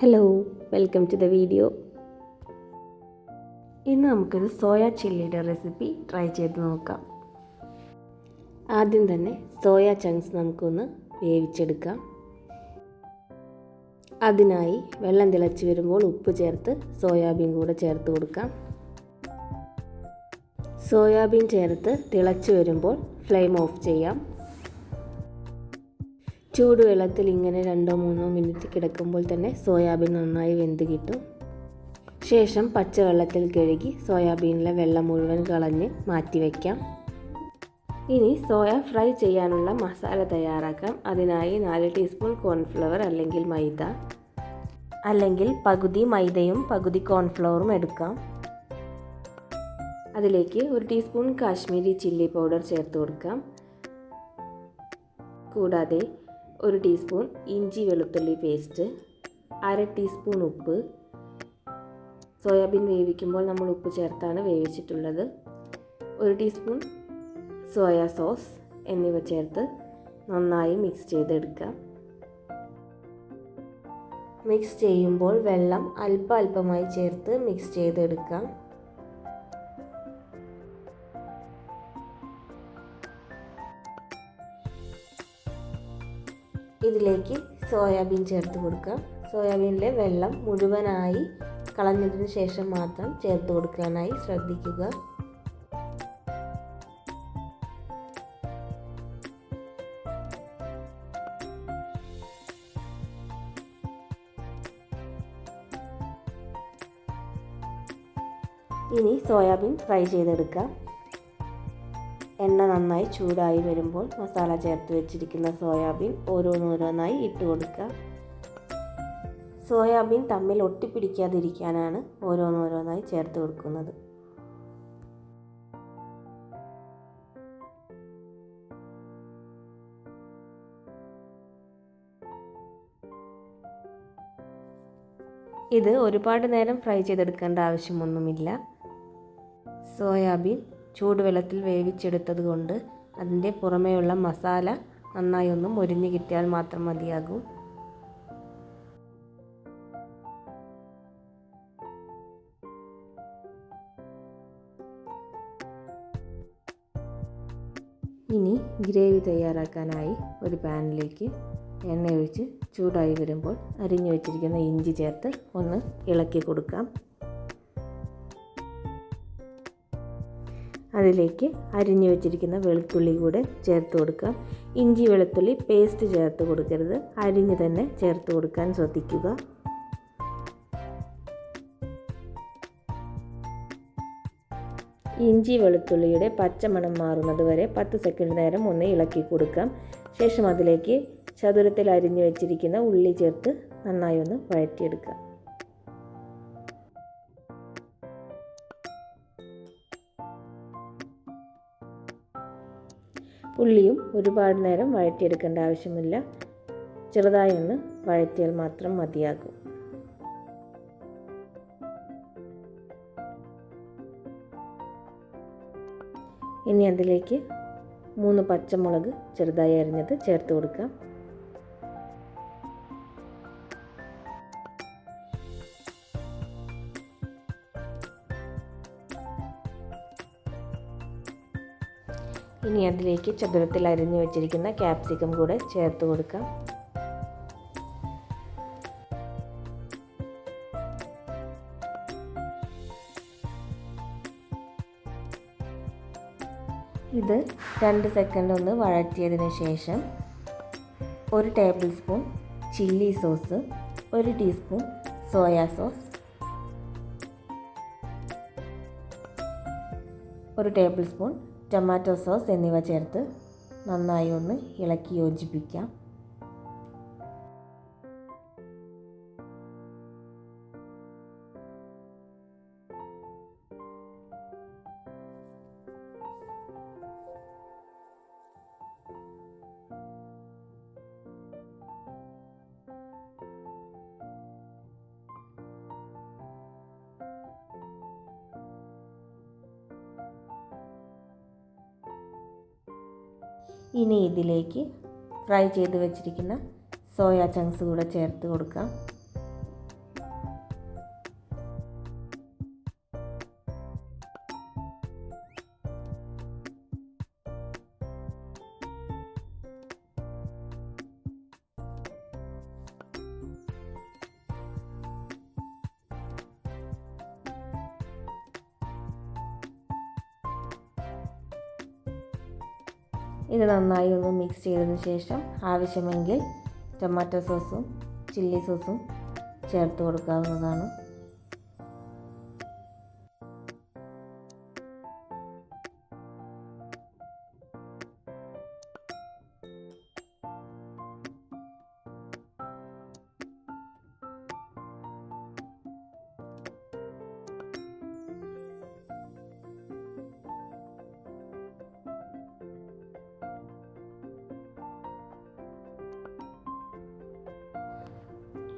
Hello welcome to the video ഇന്ന് നമുക്കൊരു soya ചില്ലിയുടെ recipe try ചെയ്ത് നോക്കാം. ആദ്യം തന്നെ സോയ ചങ്ക്സ് നമുക്കൊന്ന് വേവിച്ചെടുക്കാം. അതിനായി വെള്ളം തിളച്ച് വരുമ്പോൾ ഉപ്പ് ചേർത്ത് സോയാബീൻ കൂടെ ചേർത്ത് കൊടുക്കാം. സോയാബീൻ ചേർത്ത് തിളച്ച് വരുമ്പോൾ ഫ്ലെയിം ഓഫ് ചെയ്യാം. ചൂടുവെള്ളത്തിൽ ഇങ്ങനെ രണ്ടോ മൂന്നോ മിനിറ്റ് കിടക്കുമ്പോൾ തന്നെ സോയാബീൻ നന്നായി വെന്ത് കിട്ടും. ശേഷം പച്ചവെള്ളത്തിൽ കഴുകി സോയാബീനിലെ വെള്ളം മുഴുവൻ കളഞ്ഞ് മാറ്റി വയ്ക്കാം ഇനി സോയ ഫ്രൈ ചെയ്യാനുള്ള മസാല തയ്യാറാക്കാം. അതിനായി നാല് ടീസ്പൂൺ കോൺഫ്ലവർ അല്ലെങ്കിൽ മൈദ അല്ലെങ്കിൽ പകുതി മൈദയും പകുതി കോൺഫ്ലവറും എടുക്കാം. അതിലേക്ക് ഒരു ടീസ്പൂൺ കാശ്മീരി ചില്ലി പൗഡർ ചേർത്ത് കൊടുക്കാം. കൂടാതെ ഒരു ടീസ്പൂൺ ഇഞ്ചി വെളുത്തുള്ളി പേസ്റ്റ് അര ടീസ്പൂൺ ഉപ്പ്. സോയാബീൻ വേവിക്കുമ്പോൾ നമ്മൾ ഉപ്പ് ചേർത്താണ് വേവിച്ചിട്ടുള്ളത്. ഒരു ടീസ്പൂൺ സോയാ സോസ് എന്നിവ ചേർത്ത് നന്നായി മിക്സ് ചെയ്തെടുക്കുക. മിക്സ് ചെയ്യുമ്പോൾ വെള്ളം അല്പ അല്പമായി ചേർത്ത് മിക്സ് ചെയ്തെടുക്കാം ഇതിലേക്ക് സോയാബീൻ ചേർത്ത് കൊടുക്കാം സോയാബീനിലെ വെള്ളം മുഴുവനായി കളഞ്ഞതിന് ശേഷം മാത്രം ചേർത്ത് കൊടുക്കാനായി ശ്രദ്ധിക്കുക. ഇനി സോയാബീൻ ഫ്രൈ ചെയ്തെടുക്കാം. എണ്ണ നന്നായി ചൂടായി വരുമ്പോൾ മസാല ചേർത്ത് വെച്ചിരിക്കുന്ന സോയാബീൻ ഓരോന്നോരോന്നായി ഇട്ട് കൊടുക്കുക. സോയാബീൻ തമ്മിൽ ഒട്ടിപ്പിടിക്കാതിരിക്കാനാണ് ഓരോന്നോരോന്നായി ചേർത്ത് കൊടുക്കുന്നത്. ഇത് ഒരുപാട് നേരം ഫ്രൈ ചെയ്തെടുക്കേണ്ട ആവശ്യമൊന്നുമില്ല. സോയാബീൻ ചൂടുവെള്ളത്തിൽ വേവിച്ചെടുത്തത് കൊണ്ട് അതിന്റെ പുറമേയുള്ള മസാല നന്നായി ഒന്ന് മുരിഞ്ഞ് കിട്ടിയാൽ മാത്രം മതിയാകും. ഇനി ഗ്രേവി തയ്യാറാക്കാനായി ഒരു പാനിലേക്ക് എണ്ണ ഒഴിച്ച് ചൂടായി വരുമ്പോൾ അരിഞ്ഞു വെച്ചിരിക്കുന്ന ഇഞ്ചി ചേർത്ത് ഒന്ന് ഇളക്കി കൊടുക്കാം. അതിലേക്ക് അരിഞ്ഞു വെച്ചിരിക്കുന്ന വെളുത്തുള്ളി കൂടെ ചേർത്ത് കൊടുക്കുക. ഇഞ്ചി വെളുത്തുള്ളി പേസ്റ്റ് ചേർത്ത് കൊടുക്കരുത്. അരിഞ്ഞ് തന്നെ ചേർത്ത് കൊടുക്കാൻ ശ്രദ്ധിക്കുക. ഇഞ്ചി വെളുത്തുള്ളിയുടെ പച്ചമണം മാറുന്നത് വരെ പത്ത് സെക്കൻഡ് നേരം ഒന്ന് ഇളക്കി കൊടുക്കാം. ശേഷം അതിലേക്ക് ചതുരത്തിൽ അരിഞ്ഞു വെച്ചിരിക്കുന്ന ഉള്ളി ചേർത്ത് നന്നായി ഒന്ന് വഴറ്റിയെടുക്കാം ഉള്ളിയും ഒരുപാട് നേരം വഴറ്റിയെടുക്കേണ്ട ആവശ്യമില്ല. ചെറുതായി ഒന്ന് വഴറ്റിയാൽ മാത്രം മതിയാകും. ഇനി അതിലേക്ക് മൂന്ന് പച്ചമുളക് ചെറുതായി അരിഞ്ഞത് ചേർത്ത് കൊടുക്കാം. ഇനി അതിലേക്ക് ചതുരത്തിൽ അരിഞ്ഞു വെച്ചിരിക്കുന്ന ക്യാപ്സിക്കം കൂടെ ചേർത്ത് കൊടുക്കാം. ഇത് രണ്ട് സെക്കൻഡ് ഒന്ന് വഴറ്റിയതിന് ശേഷം ഒരു ടേബിൾ സ്പൂൺ ചില്ലി സോസ് ഒരു ടീസ്പൂൺ സോയാ സോസ് ഒരു ടേബിൾ സ്പൂൺ ടൊമാറ്റോ സോസ് എന്നിവ ചേർത്ത് നന്നായി ഒന്ന് ഇളക്കി യോജിപ്പിക്കാം. ഇനി ഇതിലേക്ക് ഫ്രൈ ചെയ്ത് വെച്ചിരിക്കുന്ന സോയാ ചങ്ക്സ് കൂടെ ചേർത്ത് കൊടുക്കാം. ഇത് നന്നായി ഒന്ന് മിക്സ് ചെയ്തതിന് ശേഷം ആവശ്യമെങ്കിൽ ടൊമാറ്റോ സോസും ചില്ലി സോസും ചേർത്ത് കൊടുക്കാവുന്നതാണ്.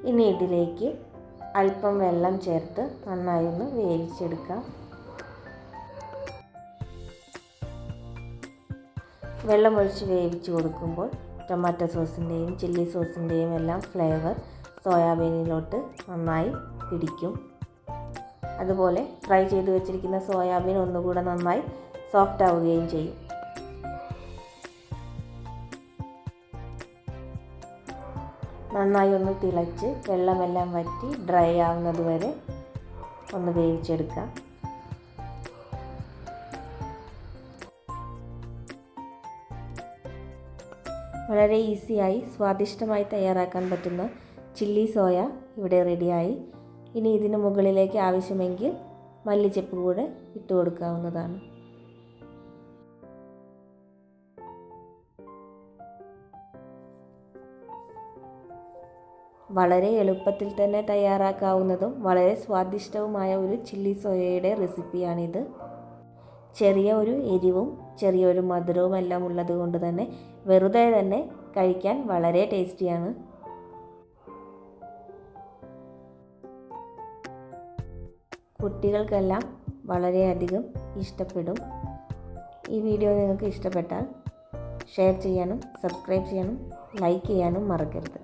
ഇനി ഇതിലേക്ക് അല്പം വെള്ളം ചേർത്ത് നന്നായി ഒന്ന് വേവിച്ചെടുക്കാം. വെള്ളം ഒഴിച്ച് വേവിച്ച് കൊടുക്കുമ്പോൾ ടൊമാറ്റോ സോസിന്റെയും ചില്ലി സോസിന്റെയും എല്ലാം ഫ്ലേവർ സോയാബീനിലോട്ട് നന്നായി പിടിക്കും. അതുപോലെ ഫ്രൈ ചെയ്ത് വെച്ചിരിക്കുന്ന സോയാബീൻ ഒന്നുകൂടെ നന്നായി സോഫ്റ്റ് ആവുകയും ചെയ്യും. നന്നായി ഒന്ന് തിളച്ച് വെള്ളമെല്ലാം വറ്റി ഡ്രൈ ആവുന്നത് വരെ ഒന്ന് വേവിച്ചെടുക്കാം. വളരെ ഈസിയായി സ്വാദിഷ്ടമായി തയ്യാറാക്കാൻ പറ്റുന്ന ചില്ലി സോയ ഇവിടെ റെഡിയായി. ഇനി ഇതിന് മുകളിലേക്ക് ആവശ്യമെങ്കിൽ മല്ലിച്ചപ്പ് കൂടെ ഇട്ട് കൊടുക്കാവുന്നതാണ് വളരെ എളുപ്പത്തിൽ തന്നെ തയ്യാറാക്കാവുന്നതും വളരെ സ്വാദിഷ്ടവുമായ ഒരു ചില്ലി സോയയുടെ റെസിപ്പിയാണിത്. ചെറിയ ഒരു എരിവും ചെറിയൊരു മധുരവും എല്ലാം ഉള്ളത് കൊണ്ട് തന്നെ വെറുതെ തന്നെ കഴിക്കാൻ വളരെ ടേസ്റ്റിയാണ്. കുട്ടികൾക്കെല്ലാം വളരെയധികം ഇഷ്ടപ്പെടും. ഈ വീഡിയോ നിങ്ങൾക്ക് ഇഷ്ടപ്പെട്ടാൽ ഷെയർ ചെയ്യാനും സബ്സ്ക്രൈബ് ചെയ്യാനും ലൈക്ക് ചെയ്യാനും മറക്കരുത്.